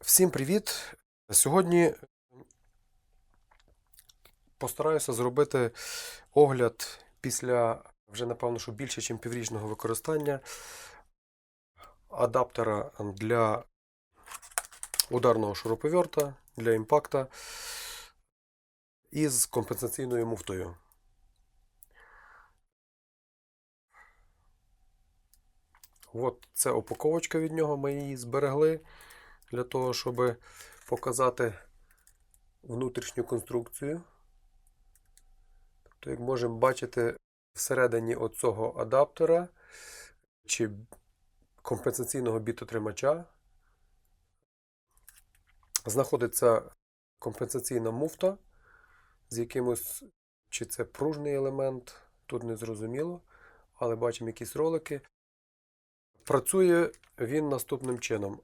Всім привіт! Сьогодні постараюся зробити огляд після вже, напевно, що більше, ніж піврічного використання адаптера для ударного шуруповерта, для імпакта із компенсаційною муфтою. От це упаковочка від нього, ми її зберегли для того, щоб показати внутрішню конструкцію. Тобто, як можемо бачити, всередині оцього адаптера чи компенсаційного бітотримача знаходиться компенсаційна муфта з якимось, чи це пружний елемент, тут не зрозуміло, але бачимо якісь ролики. Працює він наступним чином.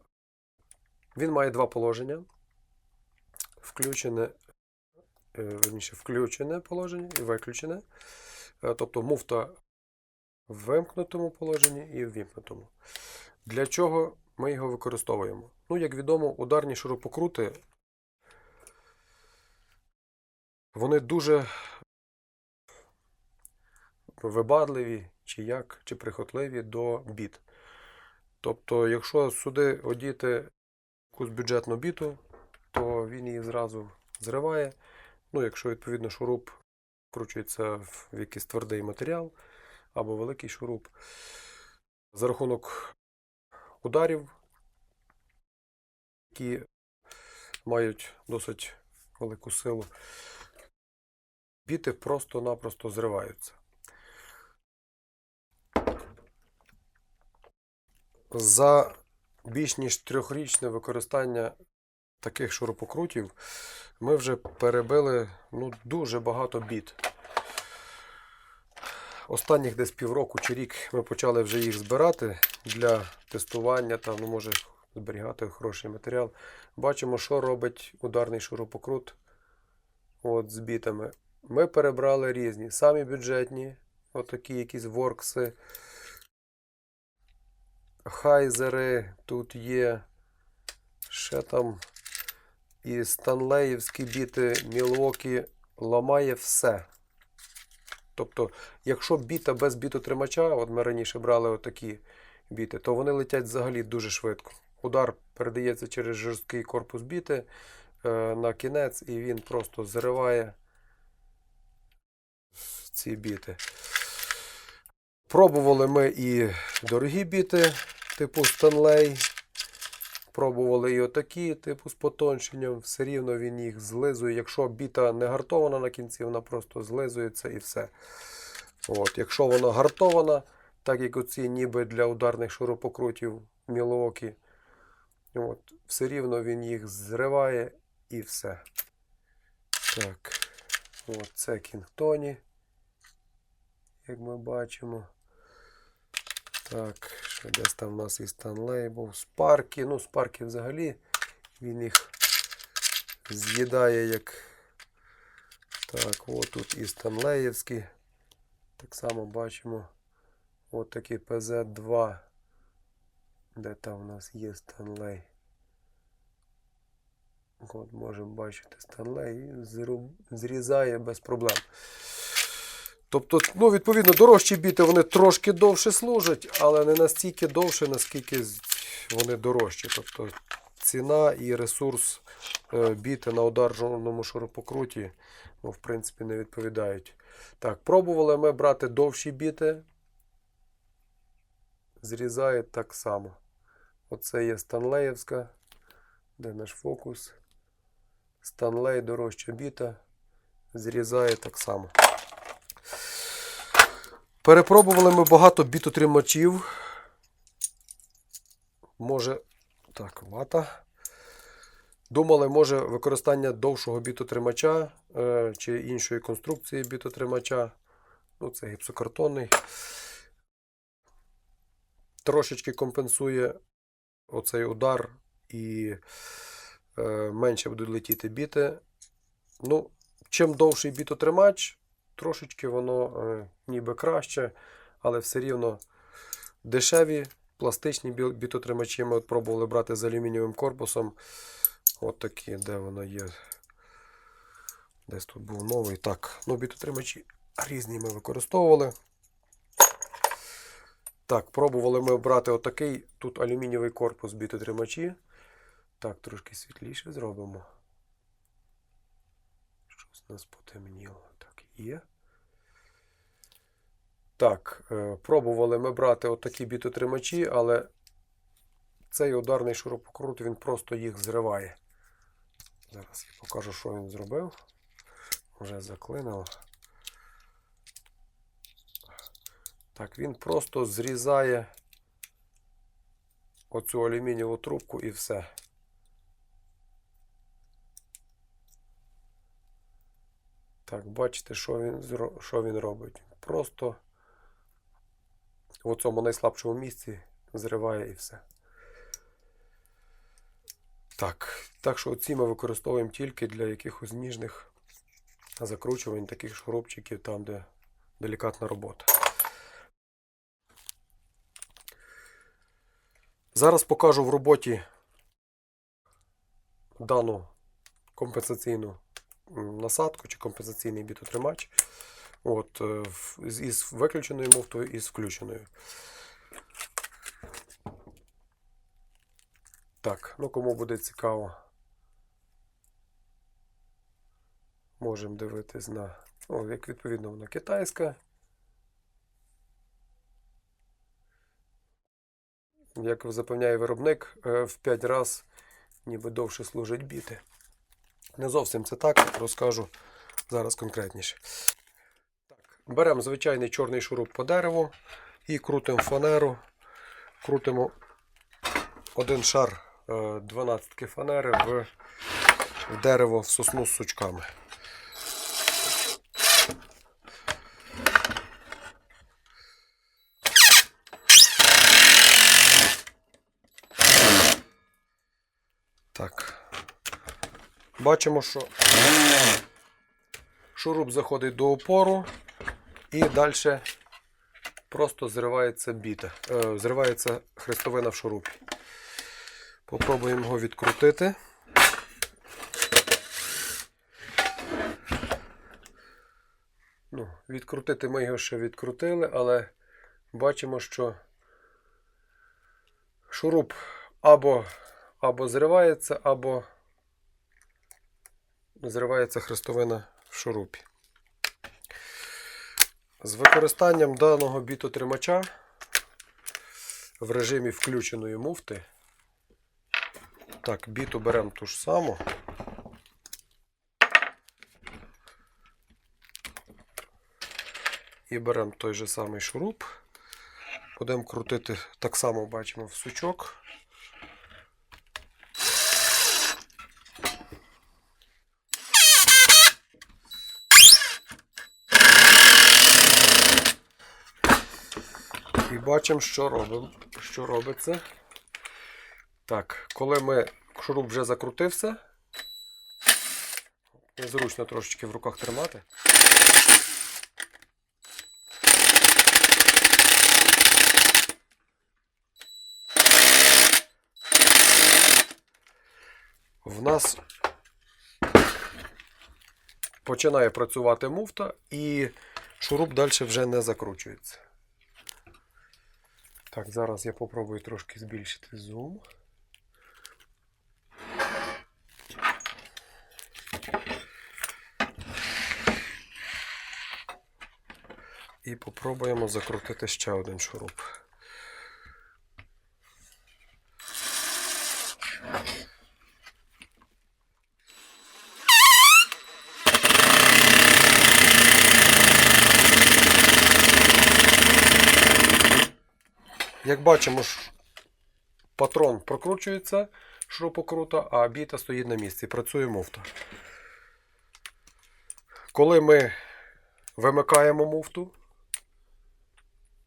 Він має два положення. Включене, е, верніше, включене положення і виключене. Е, Тобто муфта в вимкнутому положенні і в вімкнутому. Для чого ми його використовуємо? Ну, як відомо, ударні шурупокрути вони дуже вибадливі, чи як, чи прихотливі до біт. Тобто, якщо сюди одіти якусь бюджетну біту, то він її зразу зриває. Ну, якщо, відповідно, шуруп вкручується в якийсь твердий матеріал або великий шуруп, за рахунок ударів, які мають досить велику силу, біти просто-напросто зриваються. За більш ніж трьохрічне використання таких шурупокрутів ми вже перебили ну, дуже багато біт. Останніх десь півроку чи рік ми почали вже їх збирати для тестування, там, ну, може зберігати хороший матеріал. Бачимо, що робить ударний шурупокрут от, з бітами. Ми перебрали різні, самі бюджетні, отакі якісь воркси, хайзери тут є. Ще там і станлеївські біти Мілвокі ламає все. Тобто, якщо біта без бітотримача, от ми раніше брали отакі біти, то вони летять взагалі дуже швидко. Удар передається через жорсткий корпус біти е, на кінець, і він просто зриває ці біти. Пробували ми і дорогі біти, типу Stanley. Пробували і отакі, типу з потонченням, все рівно він їх злизує. Якщо біта не гартована на кінці, вона просто злизується і все. От, Якщо вона гартована, так як оці ніби для ударних шурупокрутів Мілуокі, от, все рівно він їх зриває і все. Так, от це Кінгтоні, як ми бачимо. Так, що десь там у нас і Станлей був. Спарки. Ну, спарки взагалі він їх з'їдає як. Так, от тут і Станлеївські. Так само бачимо. От такі ПЗ-2. Де там у нас є Станлей? От можемо бачити Станлей. Зру- Зрізає без проблем. Тобто, ну, відповідно, дорожчі біти вони трошки довше служать, але не настільки довше, наскільки вони дорожчі. Тобто ціна і ресурс е, біти на ударному шурупокруті, ну, в принципі, не відповідають. Так, пробували ми брати довші біти. Зрізає так само. Оце є Станлеївська. Де наш фокус? Станлей дорожча біта. Зрізає так само. Перепробували ми багато бітотримачів. Може, так, вата. Думали, може використання довшого бітотримача е, чи іншої конструкції бітотримача. Ну, це гіпсокартонний. Трошечки компенсує оцей удар і е, менше будуть летіти біти. Ну, чим довший бітотримач, трошечки воно е, ніби краще, але все рівно дешеві пластичні бітотримачі ми от пробували брати з алюмінієвим корпусом. От такі, де воно є. Десь тут був новий. Так, ну бітотримачі різні ми використовували. Так, пробували ми брати отакий. Тут алюмінієвий корпус бітотримачі. Так, трошки світліше зробимо. Щось нас потемніло. Є. Так, е, пробували ми брати отакі бітотримачі, але цей ударний шурупокрут він просто їх зриває. Зараз я покажу, що він зробив. Вже заклинило. Так, він просто зрізає оцю алюмінієву трубку і все. Так, бачите, що він, що він робить? Просто в цьому найслабшому місці зриває і все. Так, так що ці ми використовуємо тільки для якихось ніжних закручувань, таких шурупчиків, там, де делікатна робота. Зараз покажу в роботі дану компенсаційну насадку чи компенсаційний бітотримач. От, е, із виключеною муфтою і з включеною. Так, ну кому буде цікаво, можемо дивитись на. О, як відповідно вона китайська. Як запевняє виробник, е, в 5 разів ніби довше служать біти. Не зовсім це так, розкажу зараз конкретніше. Так, беремо звичайний чорний шуруп по дереву і крутимо фанеру. Крутимо один шар е, 12 фанери в, в дерево в сосну з сучками. Так. Бачимо, що шуруп заходить до опору і далі просто зривається біта. Е, зривається хрестовина в шурупі. Попробуємо його відкрутити. Ну, відкрутити ми його ще відкрутили, але бачимо, що шуруп або, або зривається, або зривається хрестовина в шурупі. З використанням даного бітотримача в режимі включеної муфти. Так, біту беремо ту ж саму. І беремо той же самий шуруп. Будемо крутити так само бачимо в сучок. І бачимо, що робимо. Що робиться. Так, коли ми шуруп вже закрутився, незручно трошечки в руках тримати. В нас починає працювати муфта і шуруп далі вже не закручується. Так, зараз я попробую трошки збільшити зум. І попробуємо закрутити ще один шуруп. Як бачимо, патрон прокручується шурупокрута, а біта стоїть на місці. Працює муфта. Коли ми вимикаємо муфту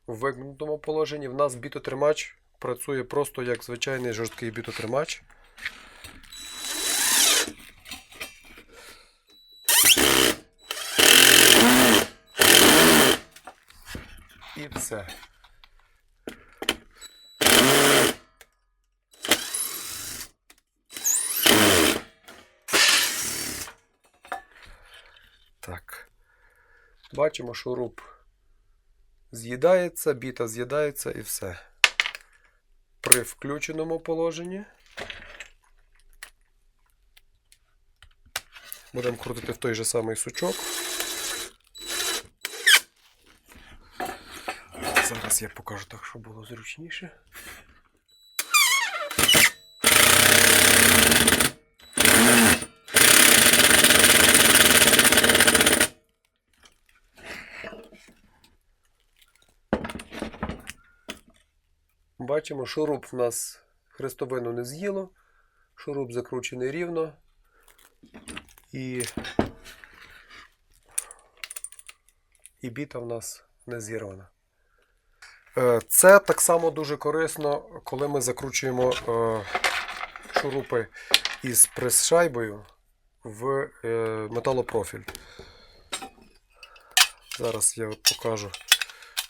в вимкнутому положенні, в нас бітотримач працює просто як звичайний жорсткий бітотримач. І все. Бачимо, шуруп з'їдається, біта з'їдається і все. При включеному положенні будемо крутити в той же самий сучок. Зараз я покажу так, щоб було зручніше. Бачимо, шуруп в нас хрестовину не з'їло, шуруп закручений рівно. І, і біта в нас не зірвана. Е, Це так само дуже корисно, коли ми закручуємо е, шурупи із прес-шайбою в е, металопрофіль. Зараз я покажу.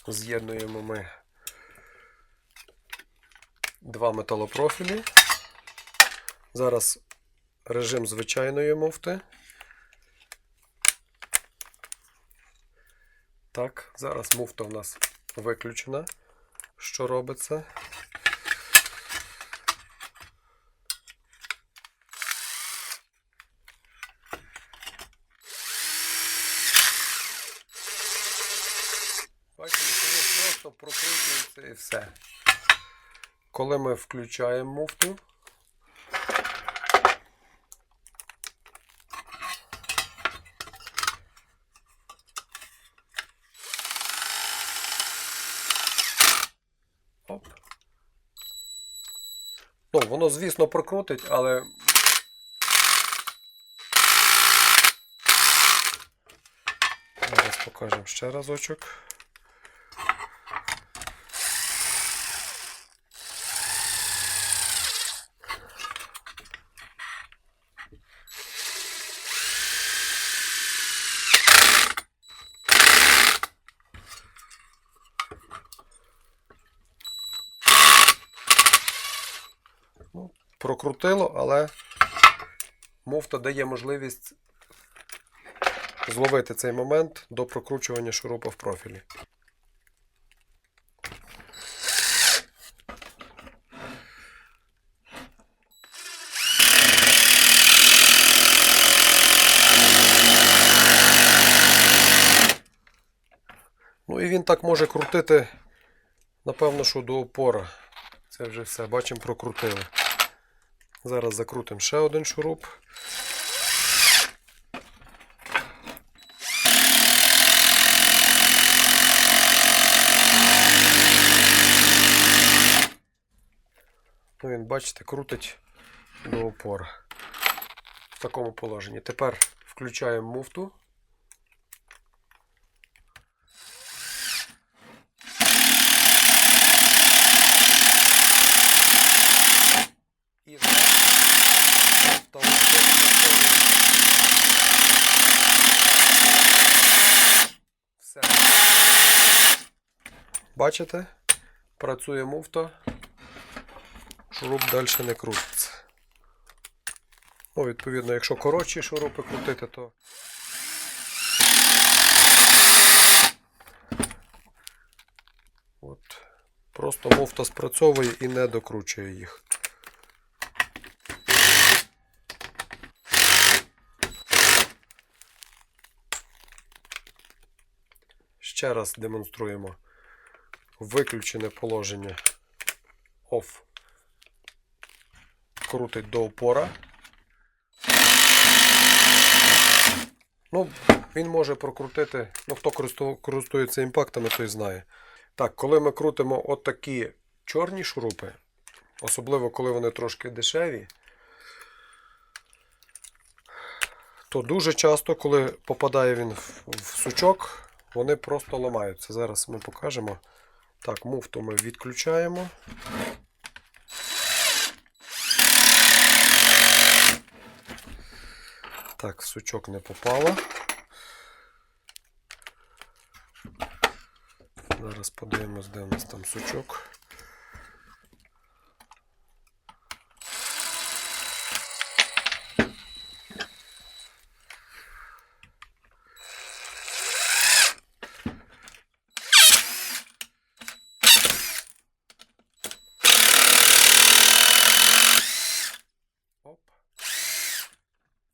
З'єднуємо ми два металопрофілі. Зараз режим звичайної муфти. Так, зараз муфта у нас виключена. Що робиться? Бачимо, просто прокручується і все. Коли ми включаємо муфту, Оп. Ну, воно, звісно, прокрутить, але. Зараз покажемо ще разочок. Ну, прокрутило, але муфта дає можливість зловити цей момент до прокручування шурупа в профілі. Ну і він так може крутити, напевно, що до опора. Це вже все, бачимо, прокрутили. Зараз закрутимо ще один шуруп. Ну, він, бачите, крутить до опор В такому положенні. Тепер включаємо муфту. І зараз та Все. Бачите? Працює муфта. Шуруп далі не крутиться. Ну, відповідно, якщо коротші шурупи крутити, то. От. Просто муфта спрацьовує і не докручує їх. Ще раз демонструємо виключене положення OFF. Крутить до опора. Ну, він може прокрутити, ну хто користується імпактами, той знає. Так, коли ми крутимо отакі чорні шурупи, особливо коли вони трошки дешеві, то дуже часто, коли попадає він в, сучок, вони просто ламаються. Зараз ми покажемо. Так, муфту ми відключаємо. Так, сучок не попало. Зараз подивимось, де у нас там сучок.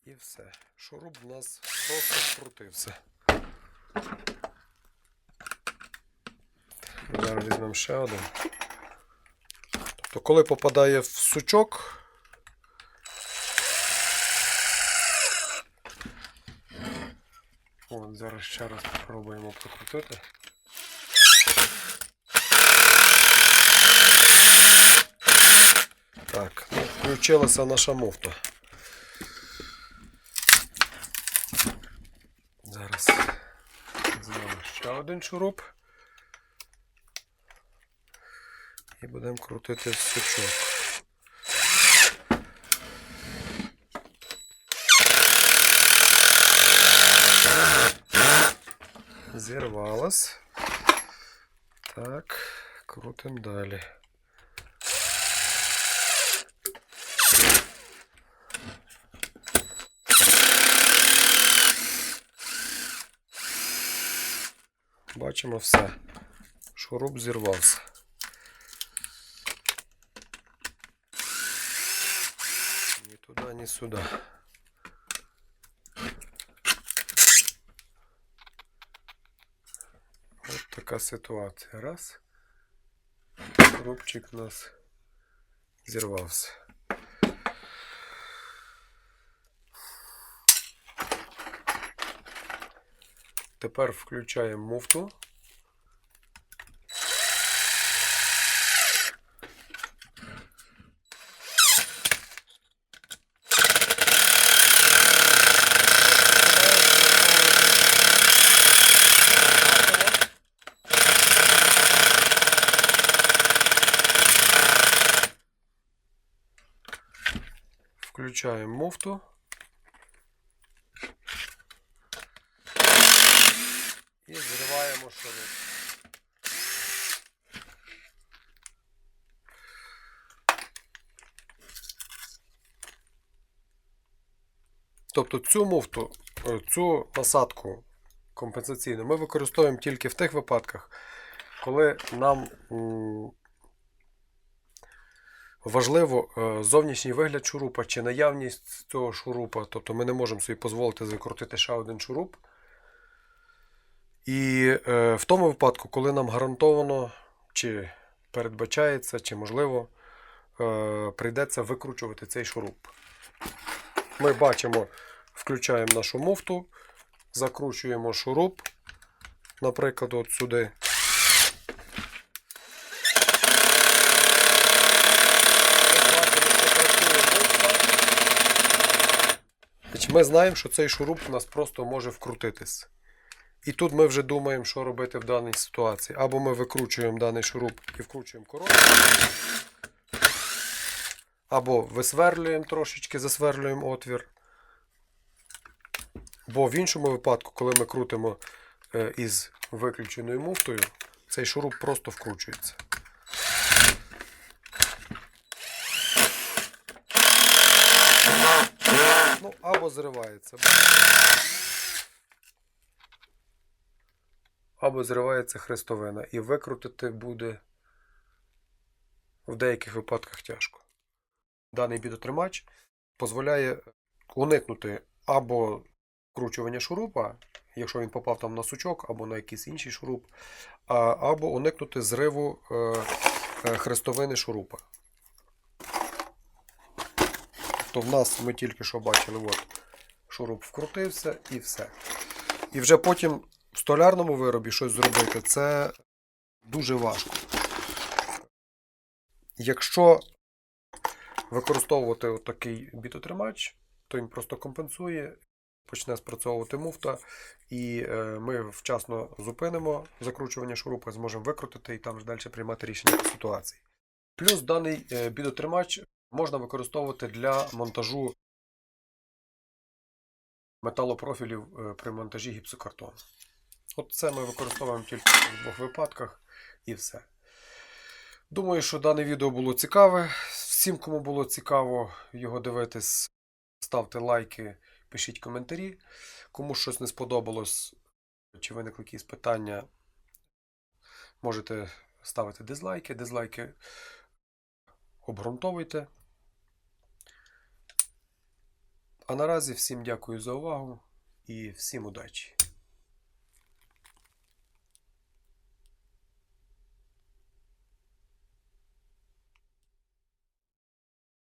І все. Шуруп у нас просто вкрутився. Зараз візьмемо ще один. Тобто, коли попадає в сучок, От, зараз ще раз спробуємо прокрутити. Так, включилася наша муфта. Зараз знову ще один шуруп. І будемо крутити сучок. Зірвалась. Так, крутим далі. Бачимо все. Шуруп зірвався. Ні туди, ні сюди. От така ситуація. Раз. Шурупчик у нас зірвався. Тепер включаємо муфту. Зриваємо. Тобто цю муфту, е, цю насадку компенсаційну ми використовуємо тільки в тих випадках, коли нам важливо е, зовнішній вигляд шурупа чи наявність цього шурупа. Тобто ми не можемо собі дозволити закрутити ще один шуруп. І е, в тому випадку, коли нам гарантовано, чи передбачається, чи можливо, е, прийдеться викручувати цей шуруп. Ми бачимо, включаємо нашу муфту, закручуємо шуруп, наприклад, от сюди. Ми знаємо, що цей шуруп у нас просто може вкрутитись. І тут ми вже думаємо, що робити в даній ситуації. Або ми викручуємо даний шуруп і вкручуємо коробку, або висверлюємо трошечки, засверлюємо отвір. Бо в іншому випадку, коли ми крутимо е, із виключеною муфтою, цей шуруп просто вкручується. Ну, або зривається. Або зривається хрестовина. І викрутити буде в деяких випадках тяжко. Даний бідотримач дозволяє уникнути або вкручування шурупа, якщо він попав там на сучок, або на якийсь інший шуруп, або уникнути зриву е, е, хрестовини шурупа. То в нас ми тільки що бачили, от, шуруп вкрутився і все. І вже потім в столярному виробі щось зробити, це дуже важко. Якщо використовувати такий бітотримач, то він просто компенсує, почне спрацьовувати муфта, і е, ми вчасно зупинимо закручування шурупа, зможемо викрутити і там вже далі приймати рішення по ситуації. Плюс даний е, бідотримач можна використовувати для монтажу металопрофілів е, при монтажі гіпсокартону. От це ми використовуємо тільки в двох випадках і все. Думаю, що дане відео було цікаве. Всім, кому було цікаво його дивитись, ставте лайки, пишіть коментарі. Кому щось не сподобалось, чи виникли якісь питання, можете ставити дизлайки. Дизлайки обґрунтовуйте. А наразі всім дякую за увагу і всім удачі!